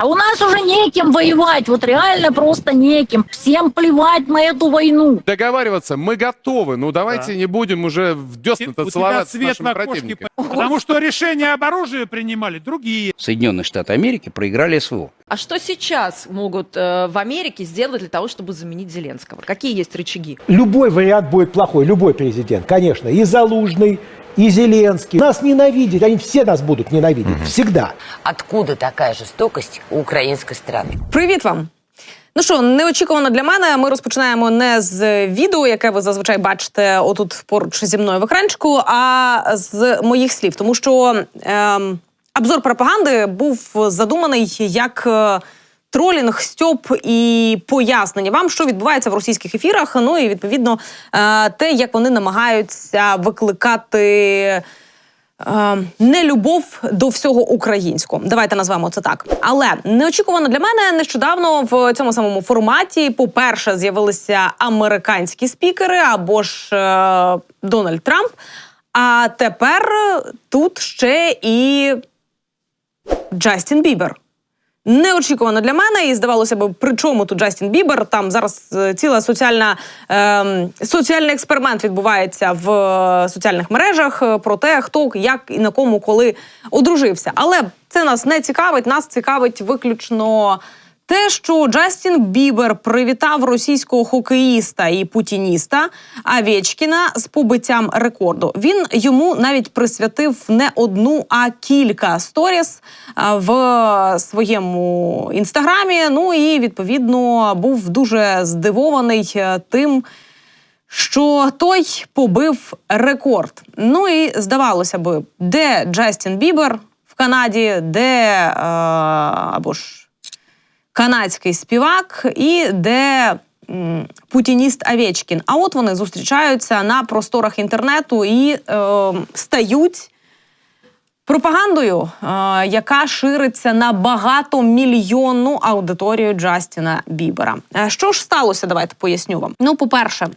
А у нас уже неким воевать, вот реально просто неким. Всем плевать на эту войну. Договариваться мы готовы, ну давайте Да. не будем уже в У десна тебя целоваться с свет нашими в окошке, противниками. потому что решения об оружии принимали другие. Соединенные Штаты Америки проиграли СВО. А что сейчас могут э, в Америке сделать для того, чтобы заменить Зеленского? Какие есть рычаги? Любой вариант будет плохой, любой президент, конечно. И Залужный, и Зеленский. Нас ненавидят, они все нас будут ненавидеть. Всегда. Откуда такая жестокость у украинской страны? Привіт вам! Ну що, неочікувано для мене. Ми розпочинаємо не з відео, яке ви зазвичай бачите отут поруч зі мною в екранчику, а з моїх слів. Тому що ем, обзор пропаганди був задуманий як. е, Тролінг, стьоп і пояснення вам, що відбувається в російських ефірах. Ну і відповідно е, те, як вони намагаються викликати е, нелюбов до всього українського. Давайте назвемо це так. Але неочікувано для мене нещодавно в цьому самому форматі, по-перше, з'явилися американські спікери або ж е, Дональд Трамп. А тепер тут ще і Джастін Бібер. Неочікувано для мене, і здавалося б, при чому тут Джастін Бібер? Там зараз е, ціла соціальна ем, соціальний експеримент відбувається в е, соціальних мережах е, про те, хто як і на кому коли одружився. Але це нас не цікавить. Нас цікавить виключно те, що Джастін Бібер привітав російського хокеїста і путініста Авєчкіна з побиттям рекорду. Він йому навіть присвятив не одну, а кілька сторіс в своєму інстаграмі. Ну і відповідно був дуже здивований е, тим. Що той побив рекорд. Ну і здавалося би, де Джастін Бібер в Канаді, де е, або ж канадський співак і де путініст Авєчкін. А от вони зустрічаються на просторах інтернету і е, стають пропагандою, е, яка шириться на багатомільйонну аудиторію Джастіна Бібера. Е, Що ж сталося? Давайте поясню вам. Ну, по-перше,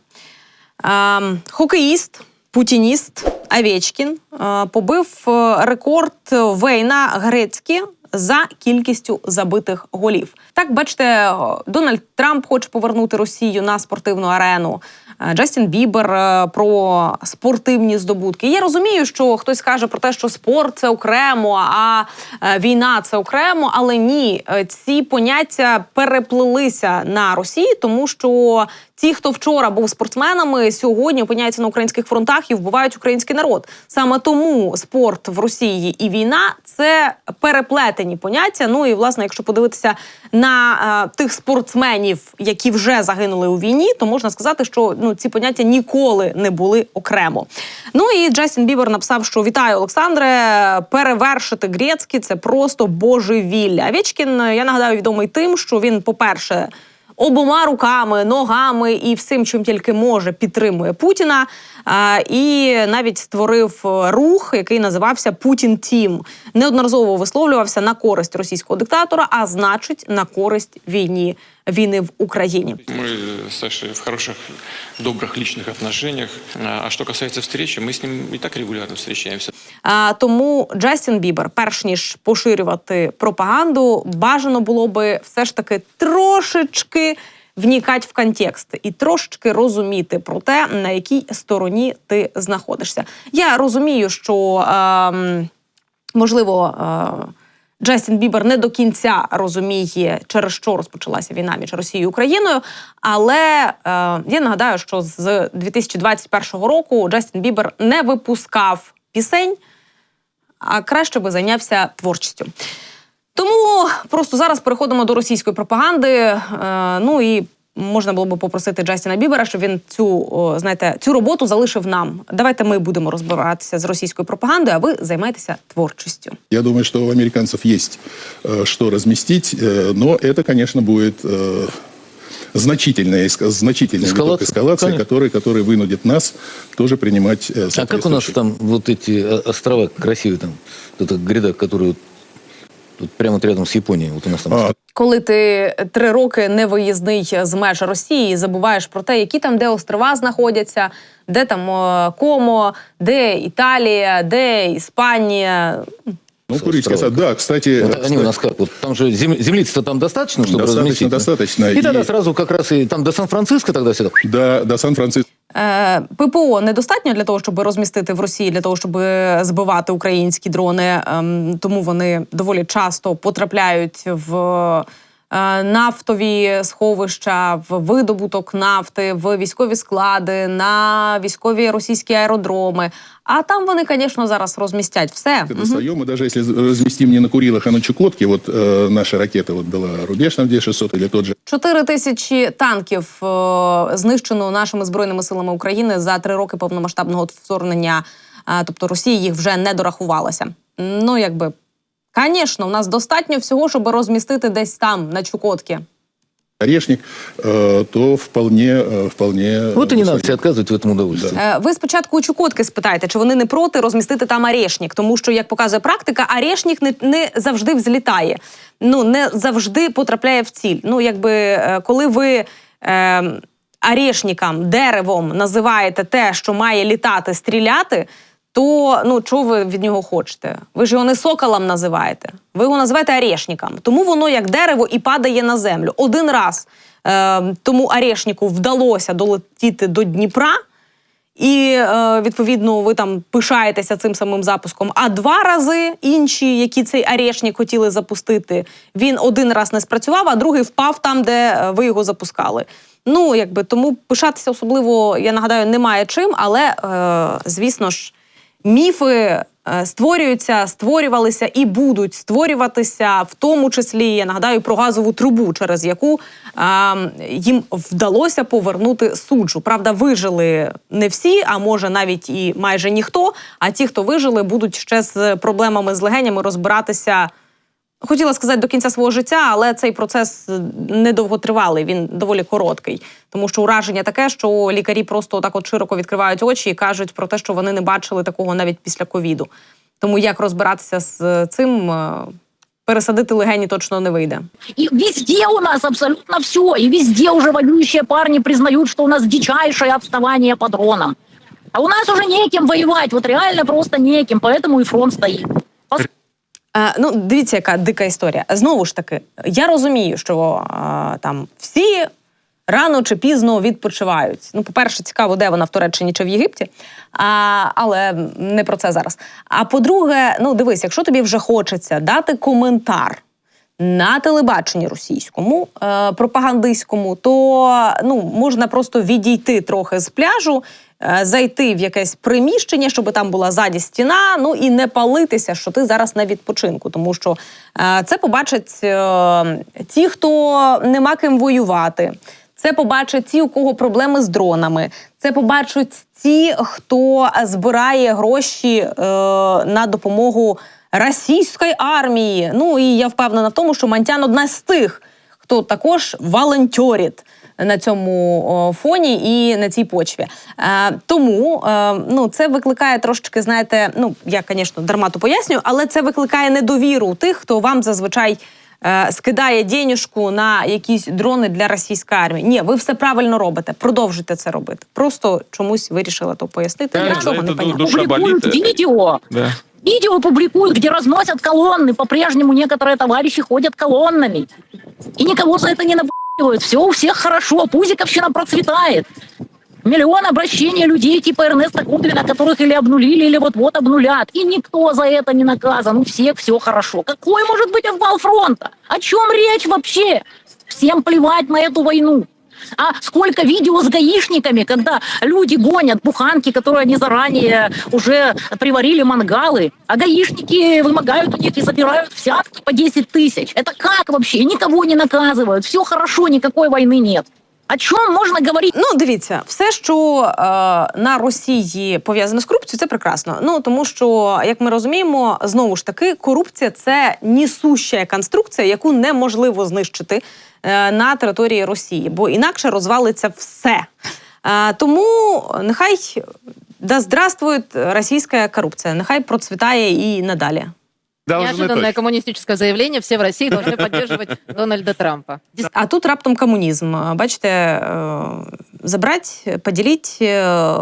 е, хокеїст. Путініст Авєчкін е, побив е, рекорд Вейна Грецькі за кількістю забитих голів. Так, бачите, Дональд Трамп хоче повернути Росію на спортивну арену. е, Джастін Бібер е, про спортивні здобутки. Я розумію, що хтось каже про те, що спорт це окремо, а е, війна це окремо. Але ні, ці поняття переплилися на Росії, тому що ті, хто вчора був спортсменами, сьогодні опиняються на українських фронтах і вбивають український народ. Саме тому спорт в Росії і війна це переплетені поняття. Ну і власне, якщо подивитися на е, тих спортсменів, які вже загинули у війні, то можна сказати, що ну ці поняття ніколи не були окремо. Ну і Джастін Бібер написав, що вітаю, Олександре. Перевершити Грецький – це просто божевілля. Вічкін, я нагадаю, відомий тим, що він, по-перше, обома руками, ногами і всім, чим тільки може, підтримує Путіна. І навіть створив е, рух, який називався Путін Тім. Неодноразово висловлювався на користь російського диктатора, а значить на користь війні війни в Україні. Мы с Сашей в хороших, добрых личных отношениях. А а что касается встречи, мы с ним и так регулярно встречаемся. А, тому Джастін Бібер, перш ніж поширювати пропаганду, бажано було би все ж таки трошечки внікати в контекст і трошечки розуміти про те, на якій стороні ти знаходишся. Я розумію, що ем, можливо. Е, Джастін Бібер не до кінця розуміє, через що розпочалася війна між Росією і Україною. Але е, я нагадаю, що з 2021 року Джастін Бібер не випускав пісень, а краще би зайнявся творчістю. Тому просто зараз переходимо до російської пропаганди. Е, ну і можна було би попросити Джастіна Бібера, щоб він цю о, знаєте цю роботу залишив нам. Давайте ми будемо розбиратися з російською пропагандою, а ви займайтеся творчістю. Я думаю, что у американцев есть э, что разместить, э, но это, конечно, будет э, значительная, эска- значительная Эскалация, виток эскалации, конечно. который, который вынудит нас тоже принимать э, А как у нас соответствующие- там вот эти э, острова красивые, там, вот эта гряда, которую тут прямо рядом с Японией, вот у нас там А, Коли ти три роки не виїзний з меж Росії, і забуваєш про те, які там де острова знаходяться, де там Комо, де Італія, де Іспанія. Ну, Курильский остров, да, кстати... Вот они у нас как? Вот там же зем- землицы-то там достаточно, чтобы Достаточно, разместить? да? достаточно. И тогда сразу как раз и там до Сан-Франциско тогда все До, до Сан-Франциско. Е, ППО недостатньо для того, щоб розмістити в Росії, для того, щоб збивати українські дрони. Ем, Тому вони доволі часто потрапляють в нафтові сховища, в видобуток нафти, в військові склади, на військові російські аеродроми. А там вони, звісно, зараз розмістять все. Когда достаем, мы даже если разместим не на Курилах, а на Чукотке, вот э, наша ракета вот была рубеж там Д-600 или тот же Чотири тисячі танків е, знищено нашими збройними силами України за три роки повномасштабного вторгнення. Е, тобто Росія їх вже не дорахувалася. Ну якби, звісно, у нас достатньо всього, щоб розмістити десь там на Чукотці. Орешник, э, то вполне, э, вполне... Вот и не надо достаточно. себе отказывать в этом удовольствии. Е, Ви спочатку у Чукотки спитайте, чи вони не проти розмістити там арешник, тому що, як показує практика, арешник не, не завжди взлітає, ну не завжди потрапляє в ціль. Ну, якби е, коли ви е, арешникам, деревом називаєте те, що має літати, стріляти. То ну чого ви від нього хочете? Ви ж його не соколом називаєте. Ви його називаєте арешником. Тому воно як дерево і падає на землю. Один раз е, тому арешнику вдалося долетіти до Дніпра, і е, відповідно ви там пишаєтеся цим самим запуском. А два рази інші, які цей арешник хотіли запустити, він один раз не спрацював, а другий впав там, де е, ви його запускали. Ну якби тому пишатися особливо, я нагадаю, немає чим, але е, звісно ж. Міфи е, створюються, створювалися і будуть створюватися, в тому числі я нагадаю про газову трубу, через яку їм вдалося повернути суджу. Правда, вижили не всі, а може навіть і майже ніхто. А ті, хто вижили, будуть ще з проблемами з легенями розбиратися. Хотіла сказати до кінця свого життя, але цей процес недовготривалий, він доволі короткий. Тому що ураження таке, що лікарі просто так от широко відкривають очі і кажуть про те, що вони не бачили такого навіть після ковіду. Тому як розбиратися з цим, е, пересадити легені точно не вийде. И везде у нас абсолютно все. И везде уже воюющие парни признают, что у нас дичайшее отставание по дронам. А у нас уже неким воевать, вот реально просто неким, поэтому и фронт стоит. Е, ну, дивіться, яка дика історія. Знову ж таки, я розумію, що е, там всі рано чи пізно відпочивають. Ну, по-перше, цікаво, де вона в Туреччині чи в Єгипті, а, але не про це зараз. А по-друге, ну дивись, якщо тобі вже хочеться дати коментар. На телебаченні російському, е, пропагандистському, то ну можна просто відійти трохи з пляжу, е, зайти в якесь приміщення, щоб там була ззаді стіна, ну і не палитися, що ти зараз на відпочинку, тому що е, це побачать е, ті, хто нема ким воювати. Це побачать ті, у кого проблеми з дронами. Це побачать ті, хто збирає гроші е, на допомогу російської армії. Ну і я впевнена в тому, що Мантян одна з тих, хто також волонтерить на цьому фоні і на цій почві. Е, тому е, ну, це викликає трошечки, знаєте, ну я, звісно, дармату пояснюю, але це викликає недовіру у тих, хто вам зазвичай. е, Скидає денежку на якісь дрони для російської армії. Ні, ви все правильно робите. Продовжуйте це робити. Просто чомусь вирішила то пояснити. Нічого за не понятно. Да. Видео публикуют, где разносят колонны. По-прежнему некоторые товарищи ходят колоннами. И никого за это не наб***ивают. Все у всех хорошо. Пузиковщина процветает. Миллион обращений людей типа Эрнеста Кудрина, которых или обнулили, или вот-вот обнулят. И никто за это не наказан. У всех все хорошо. Какой может быть обвал фронта? О чем речь вообще? Всем плевать на эту войну. А сколько видео с гаишниками, когда люди гонят буханки, которые они заранее уже приварили мангалы, а гаишники вымогают у них и забирают взятки по 10 тысяч. Это как вообще? Никого не наказывают. Все хорошо, никакой войны нет. О чем можно говорить? Ну, дивіться, все, що е, на Росії пов'язано з корупцією, це прекрасно. Ну тому що, як ми розуміємо, знову ж таки, корупція це нісуща конструкція, яку неможливо знищити е, на території Росії, бо інакше розвалиться все. Е, тому нехай да здравствует російська корупція, нехай процвітає і надалі. Должны Неожиданное точно. коммунистическое заявление. Все в России должны поддерживать Дональда Трампа. А тут раптом комунізм. Бачите, е, забрати, поділити. е,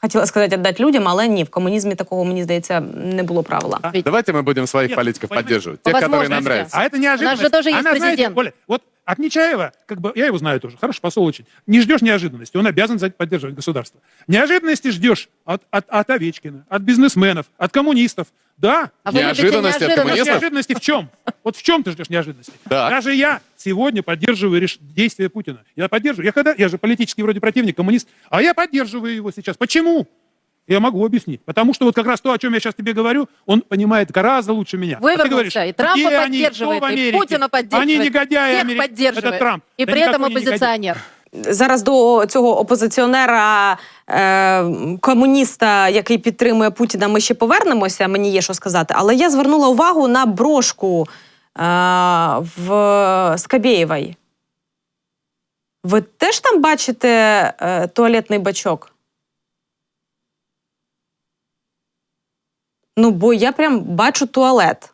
Хотіла сказати віддати людям, але ні, в комунізмі такого, мені здається, не було правила. Давайте мы будем своих Нет, политиков понимаете, поддерживать. по Тех, которые нам возможности. нравятся. А это неожиданность. У нас же тоже есть Она, знаете, президент. Оля, вот от Нечаева, как бы, я его знаю тоже, хороший посол очень, не ждешь неожиданности, он обязан за- поддерживать государство. Неожиданности ждешь от, от, от Овечкина, от бизнесменов, от коммунистов. Да, А вы любите Неожиданности от коммунистов? неожиданности в чем? Вот в чем ты ждешь неожиданности? Так. Даже я сегодня поддерживаю реш- действия Путина. Я поддерживаю. Я когда, я же политический вроде противник, коммунист, а я поддерживаю его сейчас. Почему? Я могу объяснить. Потому что вот как раз то, о чем я сейчас тебе говорю, он понимает гораздо лучше меня. А ты Вывернулся, говоришь, и Трампа где они, поддерживает, кто в и Америке? Путина поддерживает. Они негодяи Всех Америки. поддерживает. Это Трамп. И Да при этом никакой не негодяй. оппозиционер. Зараз до цього опозиціонера е, комуніста, який підтримує Путіна, ми ще повернемося. Мені є що сказати. Але я звернула увагу на брошку е, в Скабєєвої. Ви теж там бачите е, туалетний бачок? Ну, бо я прям бачу туалет,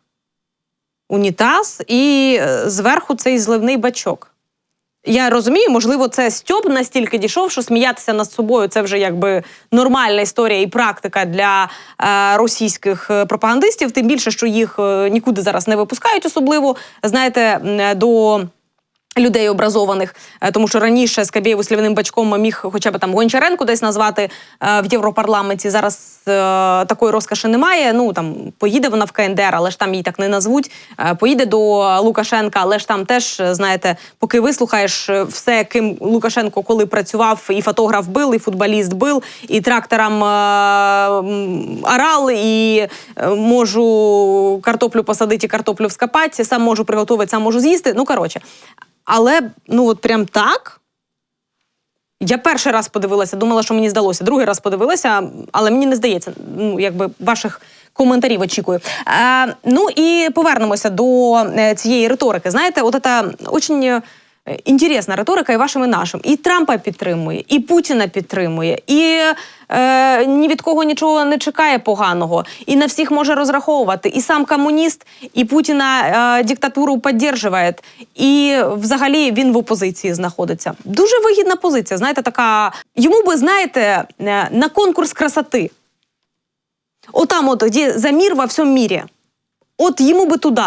унітаз і е, зверху цей зливний бачок. Я розумію, можливо, це Стьоп настільки дійшов, що сміятися над собою це вже якби нормальна історія і практика для е, російських е, пропагандистів. Тим більше, що їх е, нікуди зараз не випускають, особливо знаєте, до. Людей образованих, Е, тому що раніше Скабєєву слівним бачком міг хоча б там Гончаренко десь назвати е, в Європарламенті. Зараз е, такої розкоші немає. Ну там поїде вона в КНДР, але ж там її так не назвуть. Поїде до Лукашенка, але ж там теж знаєте, поки вислухаєш все, ким Лукашенко коли працював, і фотограф бил, і футболіст бил, і трактором орал, і можу картоплю посадити, картоплю вскопати, сам можу приготувати, сам можу з'їсти. Ну коротше. Але ну от прям так. Я перший раз подивилася, думала, що мені здалося. Другий раз подивилася, але мені не здається. Ну, якби ваших коментарів очікую. Е, ну і повернемося до е, цієї риторики. Знаєте, от це дуже інтересна риторика і вашим, і нашим. І Трампа підтримує, і Путіна підтримує, і е, ні від кого нічого не чекає поганого, і на всіх може розраховувати. І сам комуніст, і Путіна е, диктатуру підтримує, і взагалі він в опозиції знаходиться. Дуже вигідна позиція. Знаєте, така йому би знаєте е, на конкурс красоти. Отам, от де за мір во всьому мірі. От йому би туди.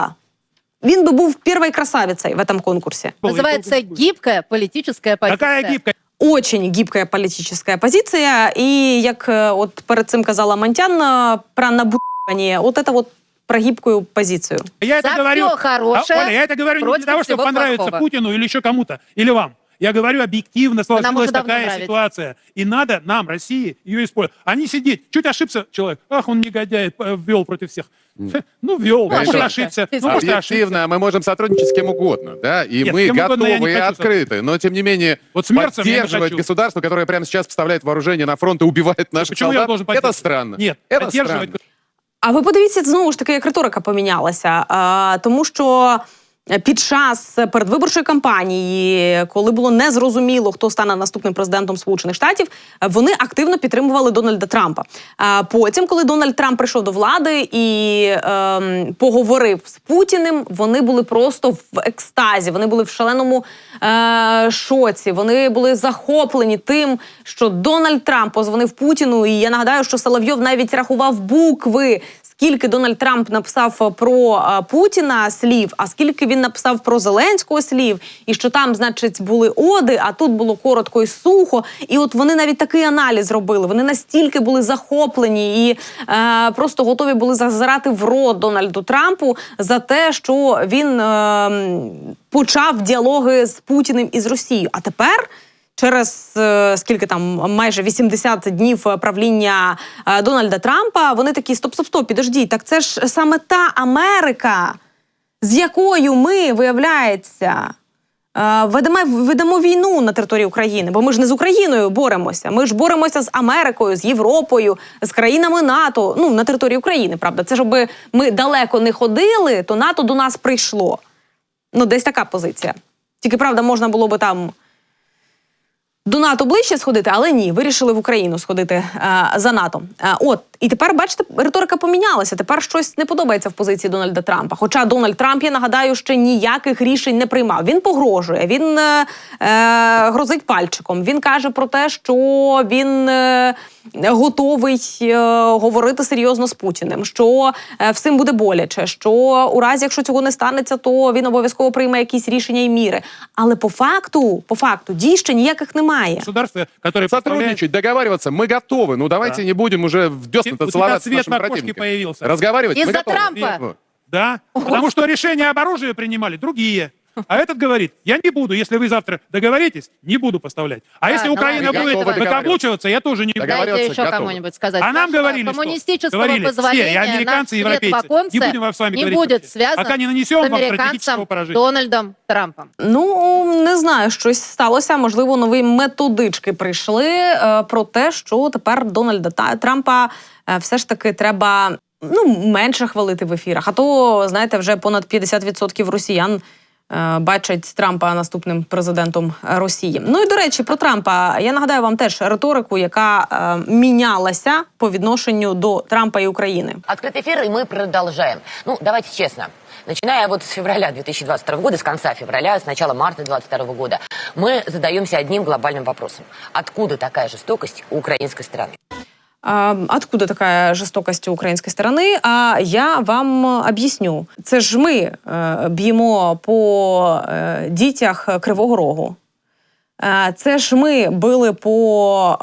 Він би був першою красавицею в этом конкурсі. Называется гибкая политическая позиция. Какая гибкая? Очень гибкая політична позиція. І як е, от перед цим казала Монтян е, про набутування, от це от про гибкую позицію. Я это За говорю, всё хорошее А, Оля, я это говорю не против для того, чтобы всего понравиться плохого. Путину или еще кому-то, или вам. Я говорю объективно, сложилась такая нравится. ситуация. И надо нам, России, ее использовать. А не сидеть. Чуть ошибся человек. Ах, он негодяй, ввел против всех. Ну, ввел. Ну, Может, ошибся. Ну, может, ошибся. Объективно, мы можем сотрудничать с кем угодно, да, и Нет, мы я готовы и открыты, но тем не менее Вот я поддерживать государство, которое прямо сейчас поставляет вооружение на фронт и убивает наших Почему я солдат, должен это странно. Нет, это поддерживать странно. А ви подивіться знову ж таки, як риторика помінялася. А, тому що під час передвиборчої кампанії, коли було незрозуміло, хто стане наступним президентом Сполучених Штатів, вони активно підтримували Дональда Трампа. А потім, коли Дональд Трамп прийшов до влади і ем, поговорив з Путіним, вони були просто в екстазі, вони були в шаленому е, шоці. Вони були захоплені тим, що Дональд Трамп позвонив Путіну. І я нагадаю, що Соловйов навіть рахував букви. Скільки Дональд Трамп написав про е, Путіна слів, а скільки він написав про Зеленського слів, і що там, значить, були оди, а тут було коротко і сухо. І от вони навіть такий аналіз робили. Вони настільки були захоплені і е, просто готові були зазирати в рот Дональду Трампу за те, що він е, почав діалоги з Путіним і з Росією. А тепер. Через е, скільки там майже 80 днів правління е, Дональда Трампа, вони такі стоп, стоп, стоп, підождіть. Так це ж саме та Америка, з якою ми, виявляється, е, ведемо, ведемо війну на території України. Бо ми ж не з Україною боремося. Ми ж боремося з Америкою, з Європою, з країнами НАТО. Ну на території України, правда. Це щоб ми далеко не ходили, то НАТО до нас прийшло. Ну, десь така позиція. Тільки правда, можна було би там до НАТО ближче сходити, але ні, вирішили в Україну сходити е, за НАТО. Е, от і тепер бачите, риторика помінялася. Тепер щось не подобається в позиції Дональда Трампа. Хоча Дональд Трамп, я нагадаю, ще ніяких рішень не приймав. Він погрожує, він е, е, грозить пальчиком. Він каже про те, що він. Е, готовий е, говорити серйозно з Путіним, що е, всім буде боляче, що у разі, якщо цього не станеться, то він обов'язково прийме якісь рішення і міри. Але по факту, по факту, дій ще ніяких немає. Государство, поставляет... Сотрудничать, договариваться, мы готовы. Ну давайте Да. не будем уже в У тебя с цвет на морковки появился. Разговаривать Из-за. Трампа? Да, потому что решение об оружии принимали другие. А этот говорит, я не буду, если вы завтра договоритесь, не буду поставлять. А Да, если ну Украина ладно, будет готовы выкаблучиваться, я тоже не буду. Дайте Договариваться еще готовы. кому-нибудь сказать. А нам Вашего говорили, что? коммунистического Говорили все, и позволения американцы, и наш европейцы. свет в оконце Не будем вам с вами не говорить будет вообще. связан Пока не нанесем с вам стратегического американцем поражения. Дональдом Трампом. Ну не знаю, щось сталося. Можливо, нові методички прийшли е, про те, що тепер Дональда Та- Трампа е, все ж таки треба ну менше хвалити в ефірах. А то знаєте, вже понад 50% росіян. е, Бачать Трампа наступним президентом Росії. Ну і до речі, про Трампа я нагадаю вам теж риторику, яка е, мінялася по відношенню до Трампа і України. Открытый эфир, и мы продолжаем. Ну, давайте честно. Начиная вот с февраля 2022 года, с конца февраля, с начала марта 2022 года, мы задаемся одним глобальным вопросом. Откуда такая жестокость у украинской страны? Откуда такая жестокость української сторони? А я вам об'ясню. Це ж ми е, б'ємо по е, дітях Кривого Рогу. Е, це ж ми били по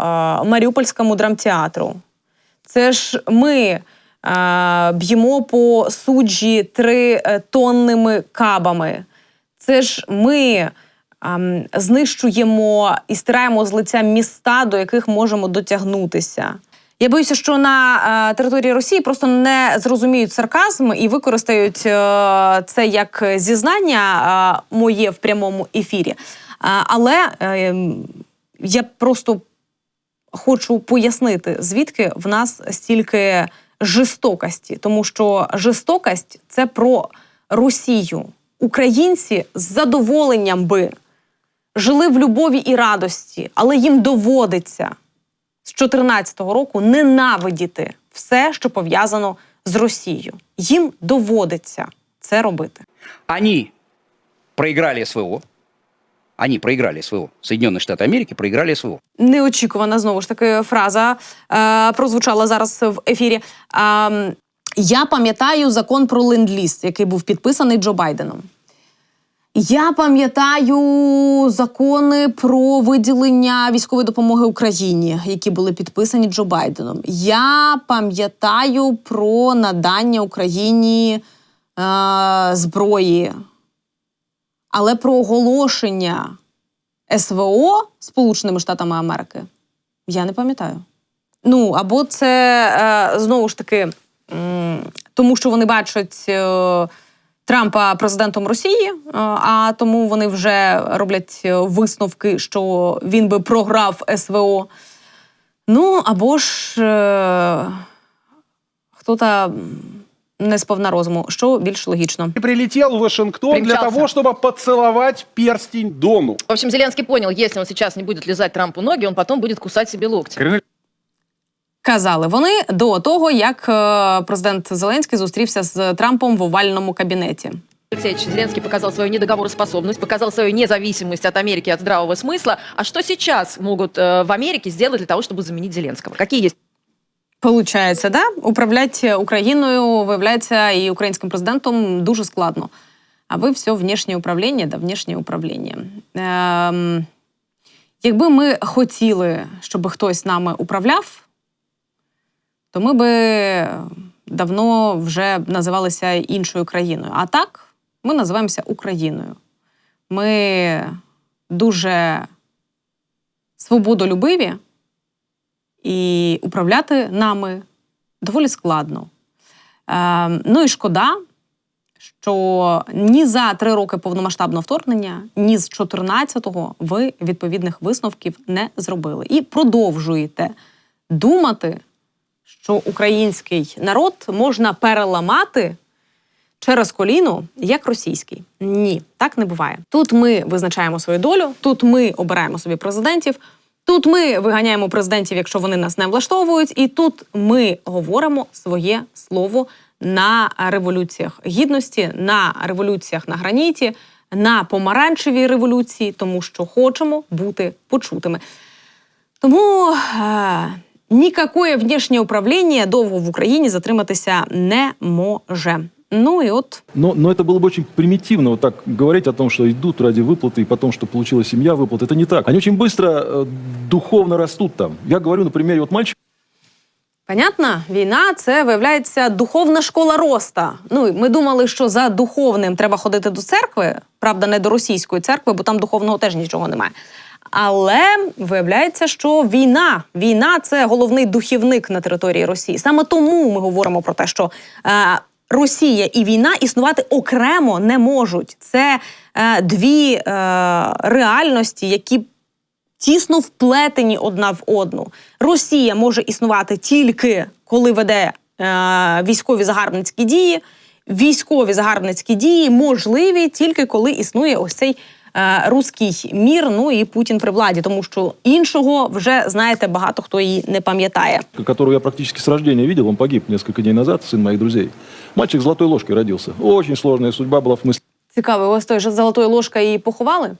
Маріупольському драмтеатру. Це ж ми б'ємо по суджі три е, тонними кабами. Це ж ми знищуємо і стираємо з лиця міста, до яких можемо дотягнутися. Я боюся, що на е, території Росії просто не зрозуміють сарказм і використають е, це як зізнання е, моє в прямому ефірі. Але я просто хочу пояснити, звідки в нас стільки жорстокості, тому що жорстокость це про Росію. Українці з задоволенням би жили в любові і радості, але їм доводиться з 2014 року ненавидіти все, що пов'язано з Росією. Їм доводиться це робити. Они проиграли СВО. Они проиграли СВО. Соединенные Штаты Америки проиграли СВО. Неочікувана знову ж таки фраза е, прозвучала зараз в ефірі. Е, я пам'ятаю закон про ленд-ліз, який був підписаний Джо Байденом. Я пам'ятаю закони про виділення військової допомоги Україні, які були підписані Джо Байденом. Я пам'ятаю про надання Україні е, зброї, але про оголошення СВО Сполученими Штатами Америки я не пам'ятаю. Ну або це е, знову ж таки, тому що вони бачать. Е, Трампа президентом Росії, е, а тому вони вже роблять е, висновки, що він би програв СВО. Ну або ж е, хто-то не сповна розуму, що більш логічно. Прилетел в Вашингтон для того, чтобы поцеловать перстень Дону. В общем, Зеленский понял, если он сейчас не будет лизать Трампу ноги, он потом будет кусать себе локти Казали вони до того, як е, президент Зеленський зустрівся з Трампом в овальному кабінеті. Алексеевич Зеленский показал свою недоговороспособность, показал свою независимость от Америки, от здравого смысла. А что сейчас могут э, в Америке сделать для того, чтобы заменить Зеленского? Какие есть Получається, да? Управляти Україною, виявляється, і українським президентом дуже складно. А ви все внішнє управління да внішнє управління. Ем, якби ми хотіли, щоб хтось нами управляв, то ми би давно вже називалися іншою країною. А так, ми називаємося Україною. Ми дуже свободолюбиві, і управляти нами доволі складно. Е, ну і шкода, що ні за три роки повномасштабного вторгнення, ні з 14-го ви відповідних висновків не зробили. І продовжуєте думати, що український народ можна переламати через коліно, як російський. Ні, так не буває. Тут ми визначаємо свою долю, тут ми обираємо собі президентів. Тут ми виганяємо президентів, якщо вони нас не влаштовують, і тут ми говоримо своє слово на революціях гідності, на революціях на граніті, на помаранчевій революції, тому що хочемо бути почутими. Тому е, Нікакое внішнє управління довго в Україні затриматися не може. Ну і от Но, но это было бы очень примитивно вот так говорить о том, что идут ради выплаты, и потом, что получила семья выплаты. Это не так. Они очень быстро э, духовно растут там. Я говорю на примере вот мальчика, Понятно, війна це виявляється духовна школа роста. Ну і ми думали, що за духовним треба ходити до церкви, правда, не до російської церкви, бо там духовного теж нічого немає. Але виявляється, що війна, війна це головний духівник на території Росії. Саме тому ми говоримо про те, що е, Росія і війна існувати окремо не можуть. Це е, дві е, реальності, які тісно вплетені одна в одну. Росія може існувати тільки коли веде е, військові загарбницькі дії. Військові загарбницькі дії можливі тільки коли існує ось цей руський мір. Ну і Путін при владі, тому що іншого вже знаєте, багато хто її не пам'ятає. которого я практически с рождения видел, он погиб несколько дней назад, сын моих друзей. Мальчик с золотой ложкой родился. Очень сложная судьба была в смысле Цікаво, ось той же золотою ложкою її поховали.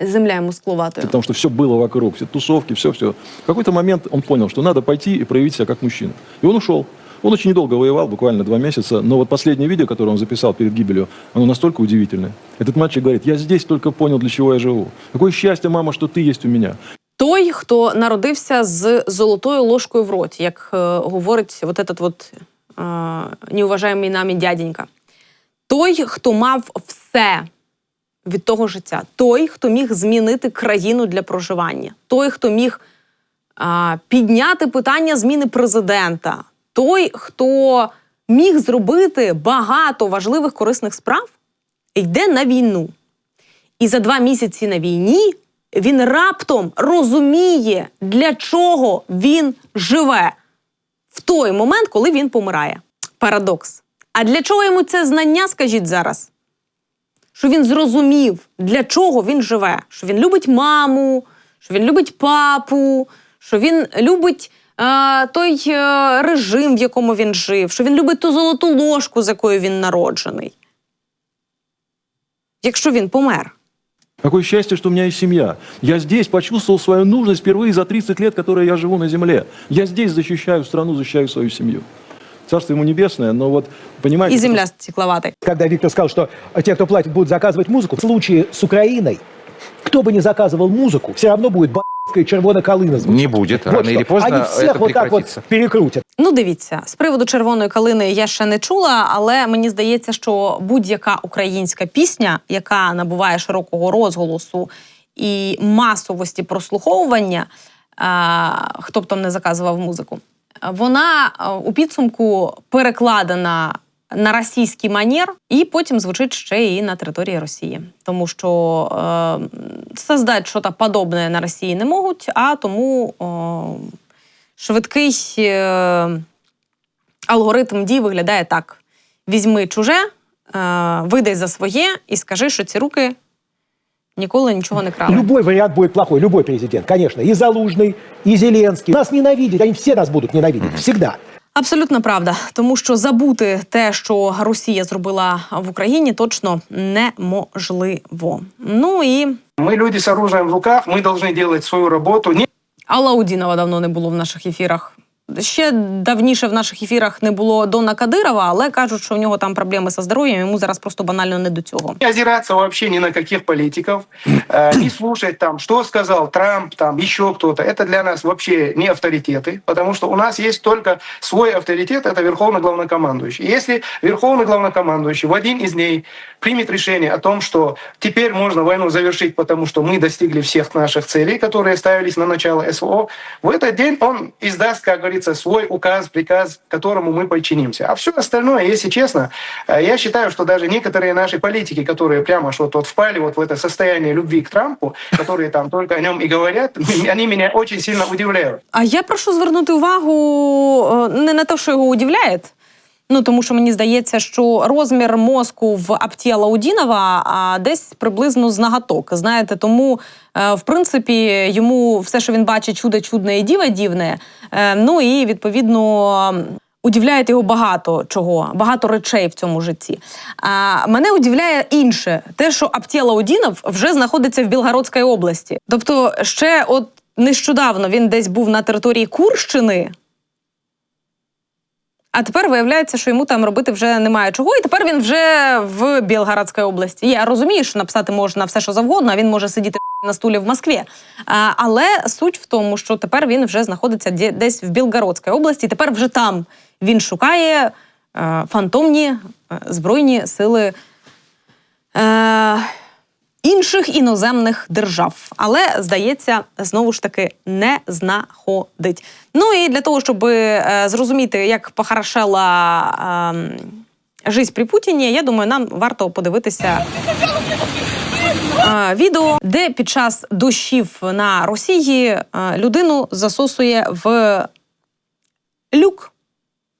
Земля йому скловатою. потому что все было вокруг, все тусовки, все-все. В какой-то момент он понял, что надо пойти и проявить себя как мужчина. И он ушел. Он очень недолго воевал, буквально два месяца, но вот последнее видео, которое он записал перед гибелью, оно настолько удивительное. Этот мальчик говорит, я здесь только понял, для чего я живу. Какое счастье, мама, что ты есть у меня. Той, хто народився з золотою ложкою в роті, як е, говорить вот этот вот е, неуважаємий нами дяденька. Той, хто мав все від того життя, той, хто міг змінити країну для проживання, той, хто міг а, підняти питання зміни президента, той, хто міг зробити багато важливих корисних справ, йде на війну. І за два місяці на війні він раптом розуміє, для чого він живе в той момент, коли він помирає. Парадокс. А для чого йому це знання, скажіть зараз? Що він зрозумів, для чого він живе, що він любить маму, що він любить папу, що він любить той е, режим, в якому він жив, що він любить ту золоту ложку, з якою він народжений. Якщо він помер. Какое счастье, что у меня есть семья. Я здесь почувствовал свою нужность впервые за 30 лет, которые я живу на земле. Я здесь защищаю страну, защищаю свою семью. Царство ему небесное, но вот, понимаете... І земля стекловата. Когда Виктор сказал, что те, кто платит, будут заказывать музыку, в случае с Украиной, кто бы ни заказывал музыку, все равно будет б***ская червона калина звучать. Не будет. Вот Рано или поздно Они всех это вот так вот перекрутят. Ну, дивіться, з приводу червоної калини я ще не чула, але мені здається, що будь-яка українська пісня, яка набуває широкого розголосу і масовості прослуховування, а, хто б там не заказував музику, вона у підсумку перекладена на російський манер, і потім звучить ще і на території Росії. Тому що е, создати щось подобне на Росії не можуть, а тому е, швидкий е, алгоритм дій виглядає так: візьми чуже, е, видай за своє і скажи, що ці руки ніколи нічого не крали. Любой вариант будет плохой, любой президент, конечно. И Залужный, и Зеленский. Нас ненавидят, они все нас будут ненавидеть, всегда. Абсолютно правда, тому що забути те, що Росія зробила в Україні, точно неможливо. Ну і Мы люди с оружием в руках, мы должны делать свою работу. Не Алла Удінова давно не було в наших ефірах. Ще давніше в наших ефірах не було Дона Кадирова, але кажуть, що в нього там проблеми зі здоров'ям. Йому зараз просто банально не до цього. не озираться вообще ни на каких политиков, э, не слушать там, что сказал Трамп, там еще кто-то. Это для нас вообще не авторитеты, потому что у нас есть только свой авторитет, это Верховный Главнокомандующий. Если Верховный Главнокомандующий в один из дней примет решение о том, что теперь можно войну завершить, потому что мы достигли всех наших целей, которые ставились на начало СВО, в этот день он издаст, как говорится, свой указ, приказ, которому мы подчинимся. А все остальное, если честно, э, я считаю, что даже некоторые наши политики, которые прямо что вот впали вот в это состояние любви к Трампу, которые там только о нем и говорят, они меня очень сильно удивляют. А я прошу звернути увагу е, не на те, що його удивляє. Ну тому що мені здається, що розмір мозку в Апті Лаудінова а десь приблизно з нагаток. Знаєте, тому е, в принципі йому все, що він бачить, чудо чудне і діве дівне. Е, ну і відповідно. Удивляє його багато чого, багато речей в цьому житті. А мене удивляє інше, те, що Аптєла Удінов вже знаходиться в Білгородській області. Тобто, ще от нещодавно він десь був на території Курщини. А тепер виявляється, що йому там робити вже немає чого, і тепер він вже в Білгородській області. Я розумію, що написати можна все, що завгодно, а він може сидіти на стулі в Москві. Але суть в тому, що тепер він вже знаходиться десь в Білгородській області, тепер вже там він шукає е, фантомні е, збройні сили. Е, інших іноземних держав, але здається, знову ж таки не знаходить. Ну і для того, щоб зрозуміти, як похорошела е, при Путіні, я думаю, нам варто подивитися. Відео, де під час дощів на Росії людину засосує в люк.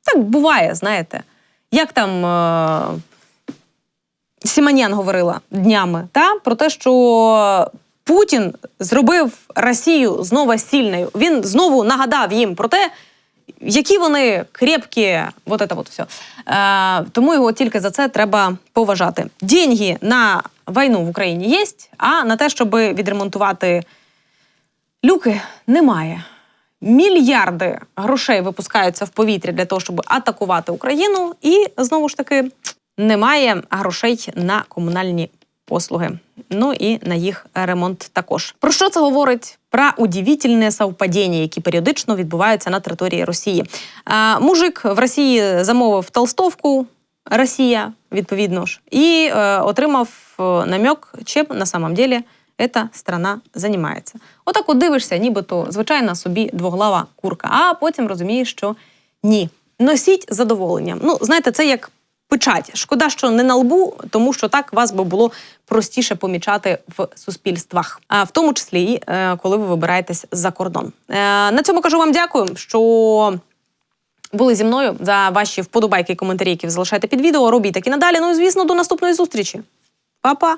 Так буває, знаєте. Як там Сіманян говорила днями та про те, що Путін зробив Росію знову сильною. Він знову нагадав їм про те, які вони крепкі, вот це от все. Е, тому його тільки за це треба поважати. Деньги на війну в Україні є, а на те, щоб відремонтувати люки, немає. Мільярди грошей випускаються в повітря для того, щоб атакувати Україну, і знову ж таки немає грошей на комунальні послуги. Ну і на їх ремонт також. Про що це говорить? Про удивительне совпадіння, які періодично відбуваються на території Росії. А, мужик в Росії замовив толстовку. Росія, відповідно ж, і е, отримав е, намек, чим на самом деле ця страна займається. Отак от дивишся, нібито звичайна собі двоглава курка, а потім розумієш, що ні. Носіть з задоволенням. Ну, знаєте, це як печать. Шкода, що не на лбу, тому що так вас би було простіше помічати в суспільствах, а в тому числі і е, коли ви вибираєтесь за кордон. Е, на цьому кажу вам дякую, що були зі мною за ваші вподобайки і коментарі, які ви залишаєте під відео. Робіть так і надалі. Ну і звісно, до наступної зустрічі. Па-па!